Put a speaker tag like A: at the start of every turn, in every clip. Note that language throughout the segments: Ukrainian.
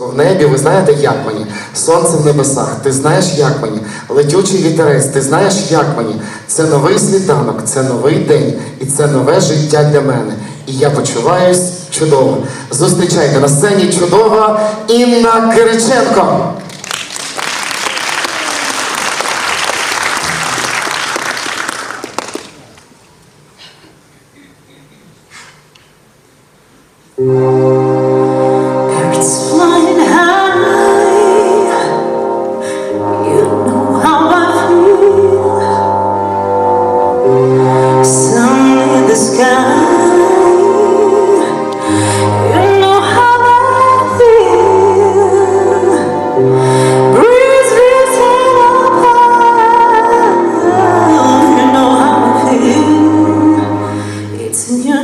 A: В небі, ви знаєте, як мені? Сонце в небесах, ти знаєш, як мені, летючий вітерець, ти знаєш, як мені. Це новий світанок, це новий день і це нове життя для мене. І я почуваюсь чудово. Зустрічайте на сцені чудова Інна Кириченко.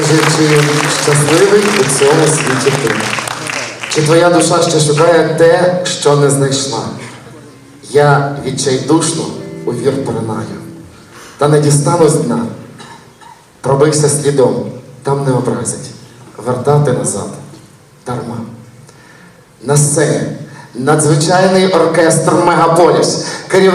A: кажучи, щасливий у цьому світі ти. Чи твоя душа ще шукає те, що не знайшла? Я відчайдушно у вір поринаю, та не дістану з дна, пробився слідом, там не образить, вертати назад дарма. На сцені надзвичайний оркестр Мегаполіс.